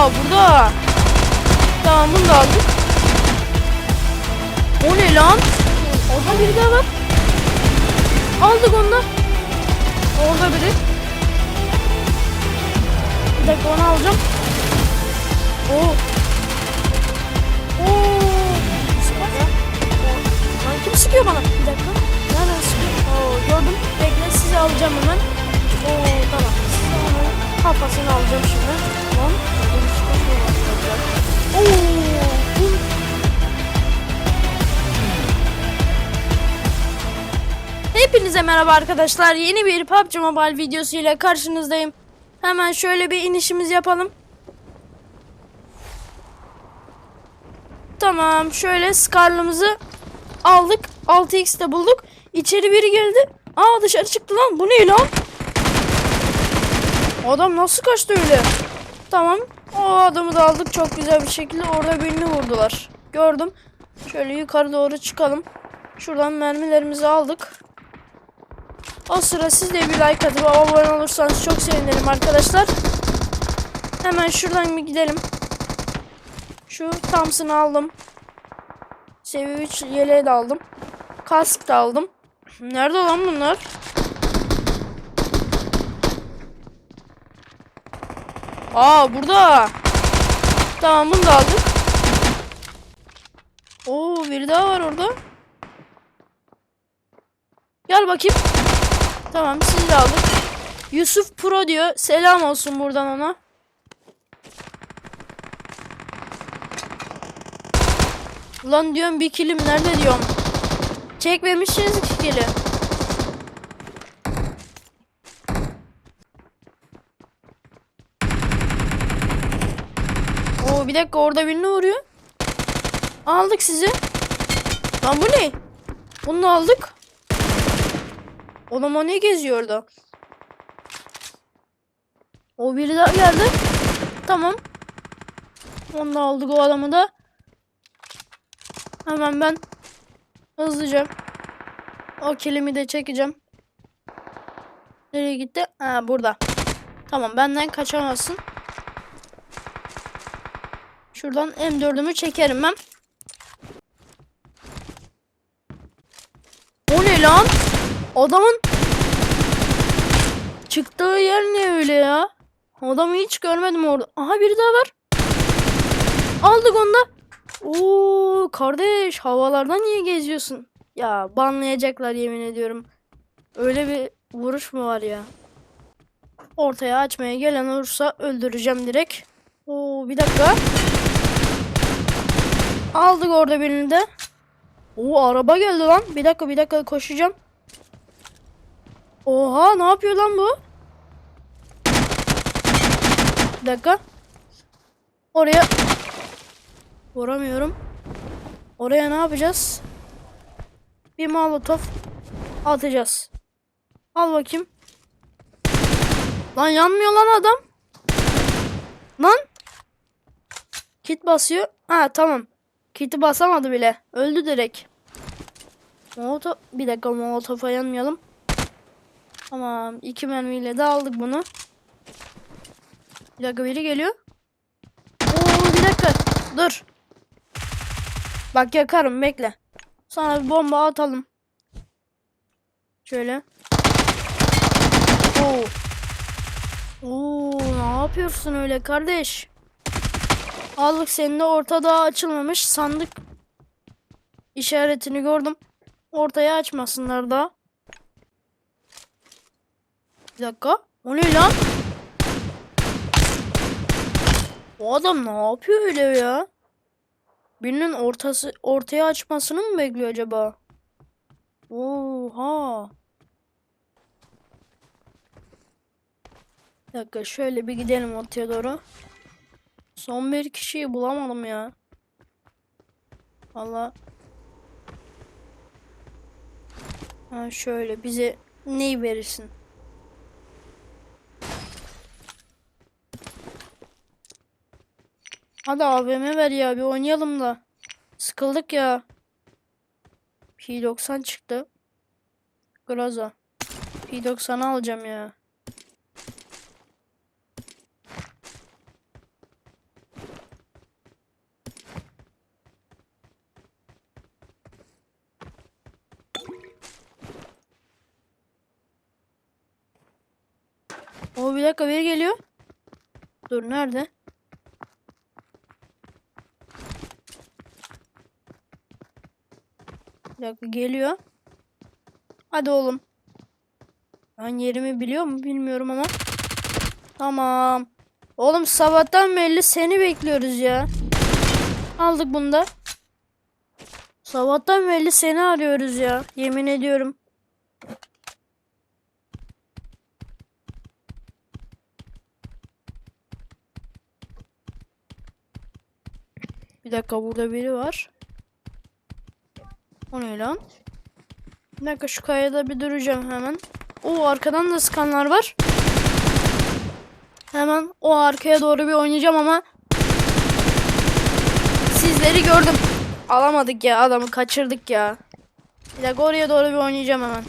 Aa burada. Tamam bunu da aldık. O ne lan? Orada biri daha var. Aldık onu da. Orada biri. Bir dakika onu alacağım. Oo. Oo. Lan kim sıkıyor bana? Bir dakika. Nereden sıkıyor? Oo gördüm. Bekle sizi alacağım hemen. Oo tamam. Sizi hemen kafasını alacağım şimdi. Lan. Oo. Hepinize merhaba arkadaşlar. Yeni bir PUBG Mobile videosu ile karşınızdayım. Hemen şöyle bir inişimiz yapalım. Tamam. Şöyle Scar'lımızı aldık. 6x'te bulduk. İçeri biri geldi. Aa dışarı çıktı lan. Bu ne lan? Adam nasıl kaçtı öyle? Tamam. O adamı da aldık çok güzel bir şekilde. Orada birini vurdular. Gördüm. Şöyle yukarı doğru çıkalım. Şuradan mermilerimizi aldık. O sıra siz de bir like atıp abone olursanız çok sevinirim arkadaşlar. Hemen şuradan bir gidelim. Şu Thompson'ı aldım. Seviye 3 yeleği de aldım. Kask da aldım. Nerede lan bunlar? Aa burada. Tamam bunu da aldık. Oo biri daha var orada. Gel bakayım. Tamam sizi de aldık. Yusuf Pro diyor. Selam olsun buradan ona. Ulan diyorum bir kilim nerede diyorum. Çekmemişsiniz iki kili. Bir dakika orada birini vuruyor. Aldık sizi. Lan bu ne? Bunu aldık. Oğlum o ne geziyor orada? O biri daha geldi. Tamam. Onu da aldık o adamı da. Hemen ben hızlıca o kilimi de çekeceğim. Nereye gitti? Ha burada. Tamam benden kaçamazsın. Şuradan M4'ümü çekerim ben. O ne lan? Adamın çıktığı yer ne öyle ya? Adamı hiç görmedim orada. Aha biri daha var. Aldık onu da. Oo kardeş havalarda niye geziyorsun? Ya banlayacaklar yemin ediyorum. Öyle bir vuruş mu var ya? Ortaya açmaya gelen olursa öldüreceğim direkt. Oo bir dakika. Aldık orada birini de. Oo araba geldi lan. Bir dakika bir dakika koşacağım. Oha ne yapıyor lan bu? Bir dakika. Oraya vuramıyorum. Oraya ne yapacağız? Bir molotof atacağız. Al bakayım. Lan yanmıyor lan adam. Lan. Kit basıyor. Ha tamam. Kit'i basamadı bile. Öldü direkt. Molotof. Bir dakika molotofa yanmayalım. Tamam. iki mermiyle de aldık bunu. Bir dakika biri geliyor. Oo bir dakika. Dur. Bak yakarım bekle. Sana bir bomba atalım. Şöyle. Oo. Oo ne yapıyorsun öyle kardeş? Aldık senin de ortada açılmamış sandık işaretini gördüm. Ortaya açmasınlar da. Bir dakika. O ne lan? O adam ne yapıyor öyle ya? Birinin ortası ortaya açmasını mı bekliyor acaba? Oha. Bir dakika şöyle bir gidelim ortaya doğru. Son bir kişiyi bulamadım ya. Valla. Ha şöyle bize neyi verirsin? Hadi AVM ver ya bir oynayalım da. Sıkıldık ya. P90 çıktı. Groza. P90 alacağım ya. O bir dakika biri geliyor. Dur nerede? Bir dakika geliyor. Hadi oğlum. Ben yerimi biliyor mu bilmiyorum ama. Tamam. Oğlum sabahtan belli seni bekliyoruz ya. Aldık bunu da. Sabahtan belli seni arıyoruz ya. Yemin ediyorum. Bir dakika burada biri var. O ne lan? Bir dakika şu kayada bir duracağım hemen. O arkadan da sıkanlar var. Hemen o arkaya doğru bir oynayacağım ama sizleri gördüm. Alamadık ya adamı kaçırdık ya. Bir dakika oraya doğru bir oynayacağım hemen.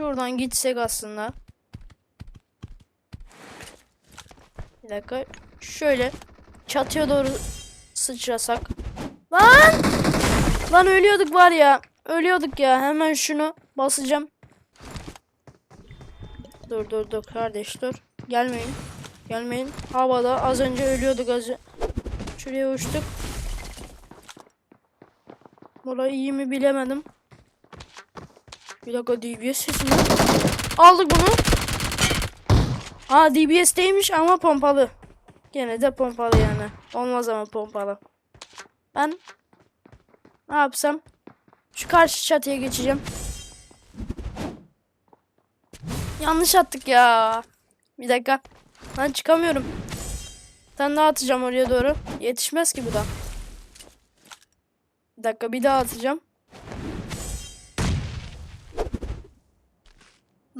Şuradan gitsek aslında. Bir dakika. Şöyle çatıya doğru sıçrasak. Lan! Lan ölüyorduk var ya. Ölüyorduk ya. Hemen şunu basacağım. Dur dur dur kardeş dur. Gelmeyin. Gelmeyin. Havada az önce ölüyorduk az önce. Şuraya uçtuk. Burayı iyi mi bilemedim. Bir dakika DBS sesi mi? Aldık bunu. Ha DBS değilmiş ama pompalı. Gene de pompalı yani. Olmaz ama pompalı. Ben ne yapsam? Şu karşı çatıya geçeceğim. Yanlış attık ya. Bir dakika. Ben çıkamıyorum. Ben daha atacağım oraya doğru. Yetişmez ki bu da. Bir dakika bir daha atacağım.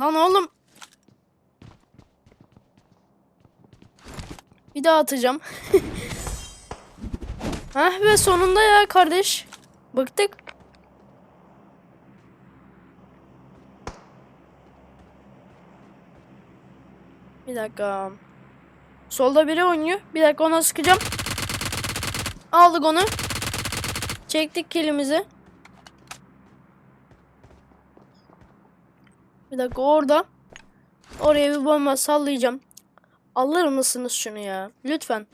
Lan oğlum. Bir daha atacağım. Heh ve sonunda ya kardeş. Bıktık. Bir dakika. Solda biri oynuyor. Bir dakika ona sıkacağım. Aldık onu. Çektik kilimizi. Bir dakika orada. Oraya bir bomba sallayacağım. Alır mısınız şunu ya? Lütfen.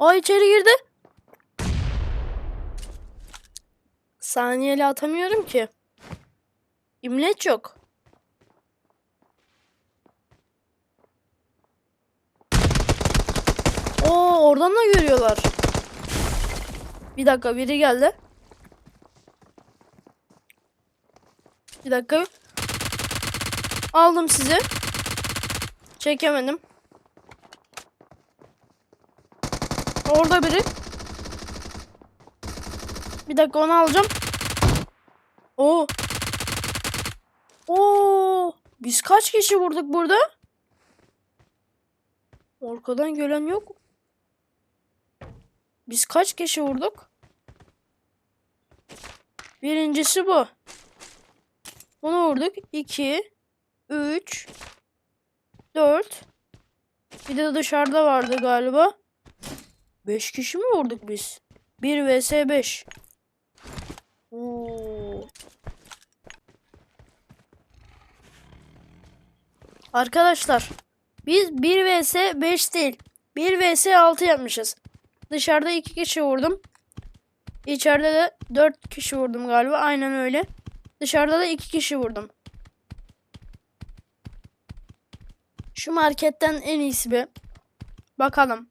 Aa içeri girdi. Saniyeli atamıyorum ki. İmleç yok. Oo oradan da görüyorlar. Bir dakika biri geldi. Bir dakika. Aldım sizi. Çekemedim. Orada biri. Bir dakika onu alacağım. Oo. Oo. Biz kaç kişi vurduk burada? Arkadan gelen yok. Biz kaç kişi vurduk? Birincisi bu. Bunu vurduk. 2 3 4 Bir de dışarıda vardı galiba. 5 kişi mi vurduk biz? 1 vs 5. Oo. Arkadaşlar biz 1 vs 5 değil 1 vs 6 yapmışız. Dışarıda 2 kişi vurdum. İçeride de 4 kişi vurdum galiba. Aynen öyle. Dışarıda da 2 kişi vurdum. Şu marketten en iyisi bir. Bakalım.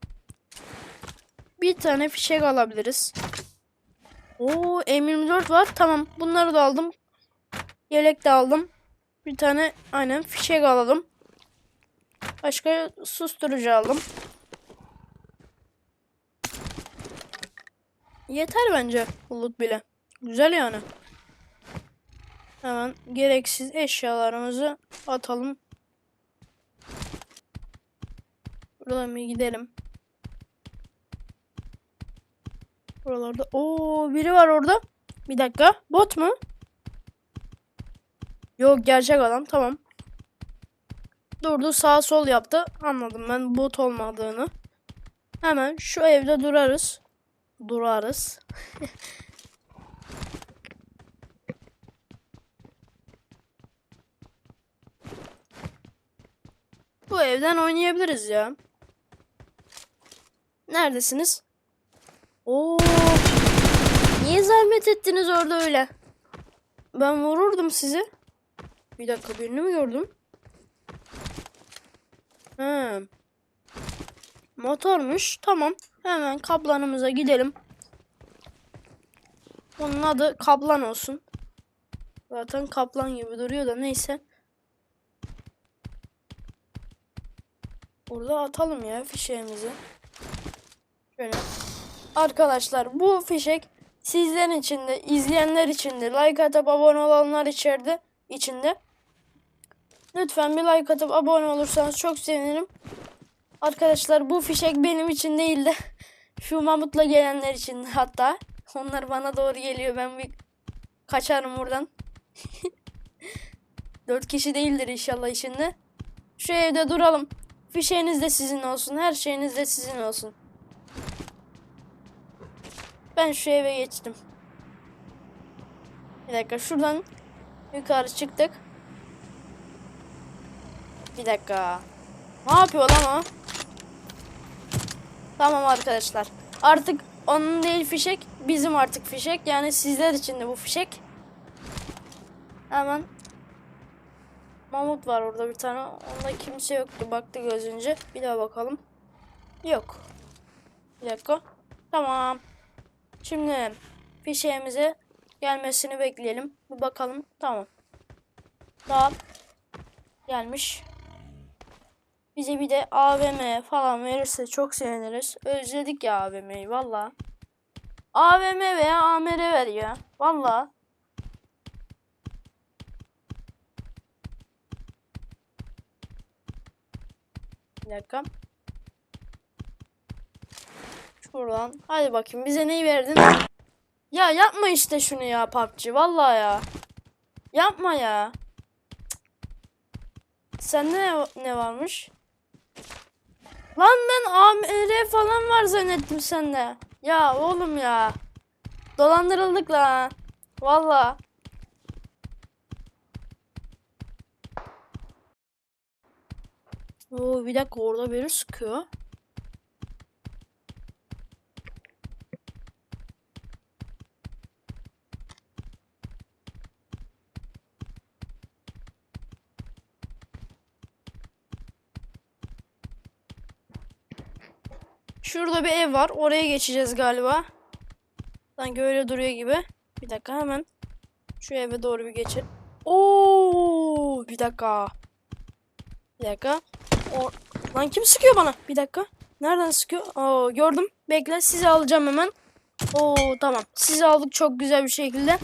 Bir tane fişek alabiliriz. Oo M24 var. Tamam. Bunları da aldım. Yelek de aldım. Bir tane aynen fişek alalım. Başka susturucu aldım. Yeter bence bulut bile. Güzel yani. Hemen gereksiz eşyalarımızı atalım. Buradan bir gidelim. Buralarda. Oo biri var orada. Bir dakika. Bot mu? Yok gerçek adam. Tamam. Durdu sağ sol yaptı. Anladım ben bot olmadığını. Hemen şu evde durarız. Durarız. Bu evden oynayabiliriz ya. Neredesiniz? Oo. Niye zahmet ettiniz orada öyle? Ben vururdum sizi. Bir dakika birini mi gördüm? He. Motormuş. Tamam. Hemen kaplanımıza gidelim. Onun adı kaplan olsun. Zaten kaplan gibi duruyor da neyse. Burada atalım ya fişeğimizi. Şöyle. Arkadaşlar bu fişek sizlerin içinde, izleyenler içinde, like atıp abone olanlar içeride, içinde. Lütfen bir like atıp abone olursanız çok sevinirim. Arkadaşlar bu fişek benim için değil de şu Mamut'la gelenler için hatta. Onlar bana doğru geliyor. Ben bir kaçarım buradan. Dört kişi değildir inşallah içinde. Şu evde duralım. Fişeğiniz de sizin olsun. Her şeyiniz de sizin olsun. Ben şu eve geçtim. Bir dakika şuradan yukarı çıktık. Bir dakika. Ne yapıyor lan o? Tamam arkadaşlar. Artık onun değil fişek. Bizim artık fişek. Yani sizler için de bu fişek. Hemen Mamut var orada bir tane. Onda kimse yoktu. Baktı gözünce. Bir daha bakalım. Yok. Bir dakika. Tamam. Şimdi fişeğimize gelmesini bekleyelim. Bir bakalım. Tamam. Tamam. Gelmiş. Bize bir de AVM falan verirse çok seviniriz. Özledik ya AVM'yi valla. AVM veya AMR ver ya. Valla. Bir dakika. Şuradan. Hadi bakayım bize neyi verdin? Ya yapma işte şunu ya PUBG. Valla ya. Yapma ya. Sende ne, ne varmış? Lan ben AMR falan var zannettim sende. Ya oğlum ya. Dolandırıldık la. Valla. Oo bir dakika orada biri sıkıyor. Şurada bir ev var. Oraya geçeceğiz galiba. Sanki öyle duruyor gibi. Bir dakika hemen. Şu eve doğru bir geçelim. Oo, bir dakika. Bir dakika. O... Lan kim sıkıyor bana? Bir dakika. Nereden sıkıyor? Oo, gördüm. Bekle sizi alacağım hemen. Oo tamam. Sizi aldık çok güzel bir şekilde.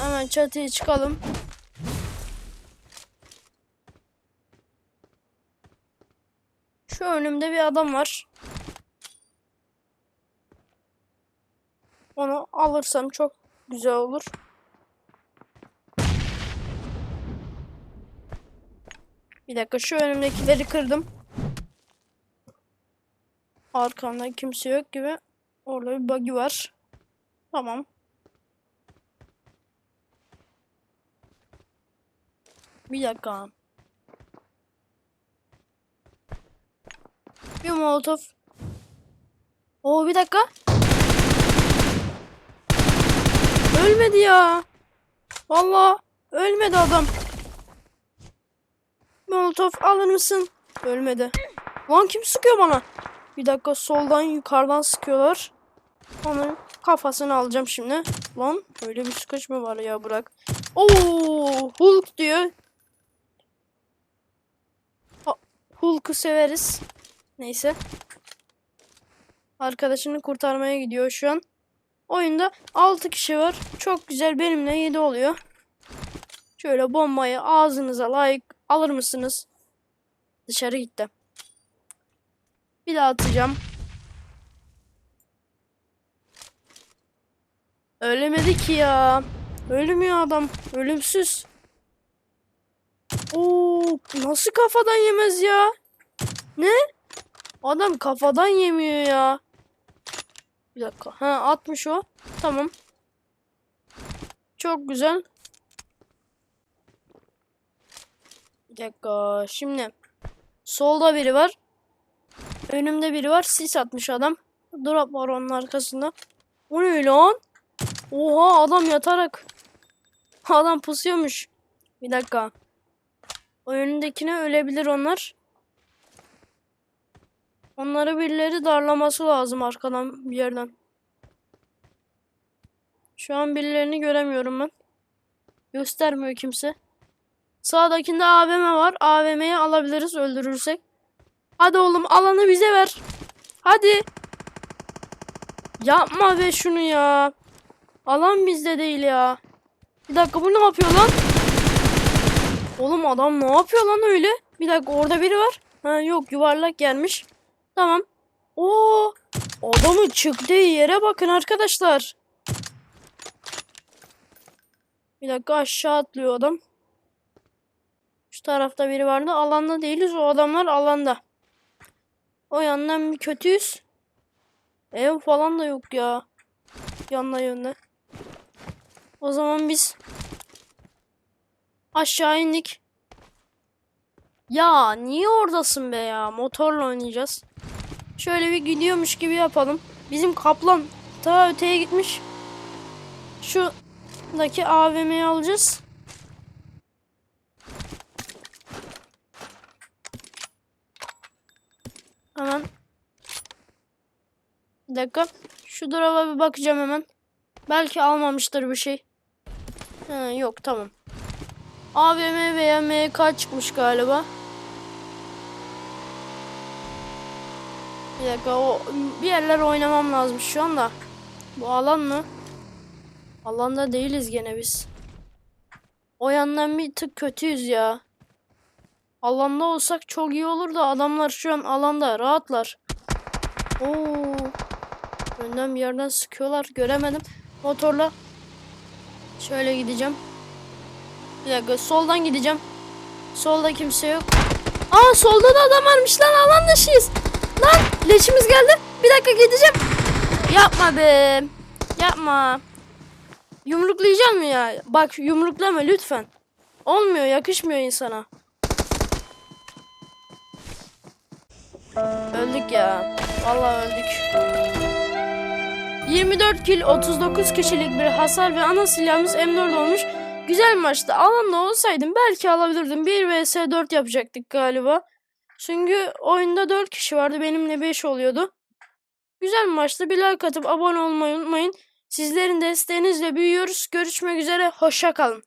Hemen çatıya çıkalım. Şu önümde bir adam var. Onu alırsam çok güzel olur. Bir dakika şu önümdekileri kırdım. Arkamda kimse yok gibi. Orada bir buggy var. Tamam. Bir dakika. Bir molotof. Oo bir dakika. Ölmedi ya. Vallahi ölmedi adam. Molotof alır mısın? Ölmedi. Lan kim sıkıyor bana? Bir dakika soldan yukarıdan sıkıyorlar. Onun kafasını alacağım şimdi. Lan öyle bir sıkış mı var ya bırak. Oo Hulk diyor. Hulk'u severiz. Neyse. Arkadaşını kurtarmaya gidiyor şu an. Oyunda 6 kişi var. Çok güzel benimle 7 oluyor. Şöyle bombayı ağzınıza layık alır mısınız? Dışarı gitti. Bir daha atacağım. Ölemedi ki ya. Ölmüyor adam. Ölümsüz. Oo, nasıl kafadan yemez ya? Ne? Adam kafadan yemiyor ya. Bir dakika. Ha atmış o. Tamam. Çok güzel. Bir dakika. Şimdi solda biri var. Önümde biri var. Sis atmış adam. Drop var onun arkasında. O ne lan? Oha adam yatarak. Adam pusuyormuş. Bir dakika. O önündekine ölebilir onlar. Onları birileri darlaması lazım arkadan bir yerden. Şu an birilerini göremiyorum ben. Göstermiyor kimse. Sağdakinde AVM var. AVM'yi alabiliriz öldürürsek. Hadi oğlum alanı bize ver. Hadi. Yapma be şunu ya. Alan bizde değil ya. Bir dakika bu ne yapıyor lan? Oğlum adam ne yapıyor lan öyle? Bir dakika orada biri var. Ha yok yuvarlak gelmiş. Tamam. Oo! Adamın çıktığı yere bakın arkadaşlar. Bir dakika aşağı atlıyor adam. Şu tarafta biri vardı. Alanda değiliz. O adamlar alanda. O yandan bir kötüyüz. Ev falan da yok ya. Yanına yönde. O zaman biz aşağı indik. Ya niye oradasın be ya? Motorla oynayacağız. Şöyle bir gidiyormuş gibi yapalım. Bizim kaplan ta öteye gitmiş. Şuradaki AVM'yi alacağız. Hemen. Bir dakika. Şu drop'a bir bakacağım hemen. Belki almamıştır bir şey. Ha, yok tamam. AVM veya MK çıkmış galiba. Bir dakika o bir yerler oynamam lazım şu anda. Bu alan mı? Alanda değiliz gene biz. O yandan bir tık kötüyüz ya. Alanda olsak çok iyi olur da adamlar şu an alanda rahatlar. Oo. Önden bir yerden sıkıyorlar. Göremedim. Motorla şöyle gideceğim. Bir dakika soldan gideceğim. Solda kimse yok. Aa solda da adam varmış lan alan dışıyız. Lan leşimiz geldi. Bir dakika gideceğim. Yapma be. Yapma. Yumruklayacağım ya? Bak yumruklama lütfen. Olmuyor yakışmıyor insana. Öldük ya. Vallahi öldük. 24 kill 39 kişilik bir hasar ve ana silahımız M4 olmuş. Güzel maçtı. Alanda olsaydım belki alabilirdim. 1 vs 4 yapacaktık galiba. Çünkü oyunda 4 kişi vardı. Benimle 5 oluyordu. Güzel maçtı. Bir like atıp abone olmayı unutmayın. Sizlerin desteğinizle büyüyoruz. Görüşmek üzere. Hoşça kalın.